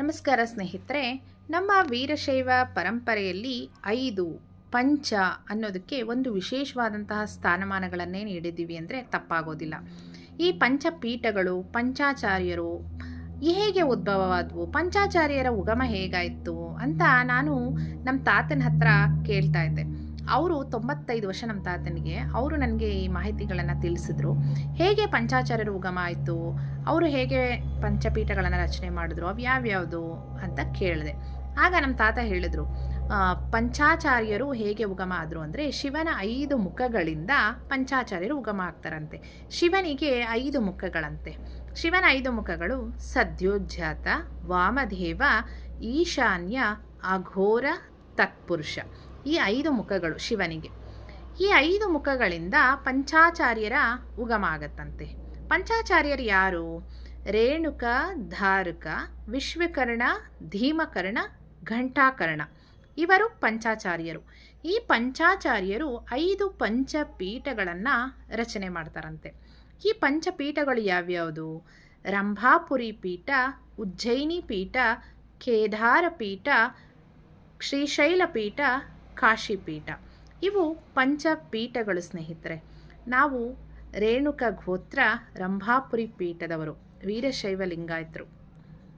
ನಮಸ್ಕಾರ ಸ್ನೇಹಿತರೆ, ನಮ್ಮ ವೀರಶೈವ ಪರಂಪರೆಯಲ್ಲಿ ಐದು, ಪಂಚ ಅನ್ನೋದಕ್ಕೆ ಒಂದು ವಿಶೇಷವಾದಂತಹ ಸ್ಥಾನಮಾನಗಳನ್ನೇ ನೀಡಿದ್ದೀವಿ ಅಂದರೆ ತಪ್ಪಾಗೋದಿಲ್ಲ. ಈ ಪಂಚಪೀಠಗಳು, ಪಂಚಾಚಾರ್ಯರು ಹೇಗೆ ಉದ್ಭವವಾದವು, ಪಂಚಾಚಾರ್ಯರ ಉಗಮ ಹೇಗಾಯಿತು ಅಂತ ನಾನು ನಮ್ಮ ತಾತನ ಹತ್ರ ಕೇಳ್ತಾ ಇದ್ದೆ. ಅವರು ತೊಂಬತ್ತೈದು ವರ್ಷ ನಮ್ಮ ತಾತನಿಗೆ, ಅವರು ನನಗೆ ಈ ಮಾಹಿತಿಗಳನ್ನು ತಿಳಿಸಿದ್ರು. ಹೇಗೆ ಪಂಚಾಚಾರ್ಯರು ಉಗಮ ಆಯಿತು, ಅವರು ಹೇಗೆ ಪಂಚಪೀಠಗಳನ್ನು ರಚನೆ ಮಾಡಿದ್ರು, ಅವು ಯಾವ್ಯಾವುದು ಅಂತ ಕೇಳಿದೆ. ಆಗ ನಮ್ಮ ತಾತ ಹೇಳಿದರು ಪಂಚಾಚಾರ್ಯರು ಹೇಗೆ ಉಗಮ ಆದರು ಅಂದರೆ, ಶಿವನ ಐದು ಮುಖಗಳಿಂದ ಪಂಚಾಚಾರ್ಯರು ಉಗಮ ಆಗ್ತಾರಂತೆ. ಶಿವನಿಗೆ ಐದು ಮುಖಗಳಂತೆ. ಶಿವನ ಐದು ಮುಖಗಳು ಸದ್ಯೋಜ್ಜಾತ ವಾಮದೇವ, ಈಶಾನ್ಯ, ಅಘೋರ, ತತ್ಪುರುಷ. ಈ ಐದು ಮುಖಗಳು ಶಿವನಿಗೆ. ಈ ಐದು ಮುಖಗಳಿಂದ ಪಂಚಾಚಾರ್ಯರ ಉಗಮ ಆಗತ್ತಂತೆ ಪಂಚಾಚಾರ್ಯರು ಯಾರು? ರೇಣುಕ, ಧಾರುಕ, ವಿಶ್ವಕರ್ಣ, ಧೀಮಕರ್ಣ, ಘಂಟಾಕರ್ಣ. ಇವರು ಪಂಚಾಚಾರ್ಯರು. ಈ ಪಂಚಾಚಾರ್ಯರು ಐದು ಪಂಚಪೀಠಗಳನ್ನು ರಚನೆ ಮಾಡ್ತಾರಂತೆ. ಈ ಪಂಚಪೀಠಗಳು ಯಾವ್ಯಾವುದು? ರಂಭಾಪುರಿ ಪೀಠ, ಉಜ್ಜಯಿನಿ ಪೀಠ, ಕೇದಾರ ಪೀಠ, ಶ್ರೀಶೈಲ ಪೀಠ ಕಾಶಿಪೀಠ. ಇವು ಪಂಚಪೀಠಗಳು ಸ್ನೇಹಿತರೆ. ನಾವು ರೇಣುಕ ಗೋತ್ರ ರಂಭಾಪುರಿ ಪೀಠದವರು ವೀರಶೈವ ಲಿಂಗಾಯತರು.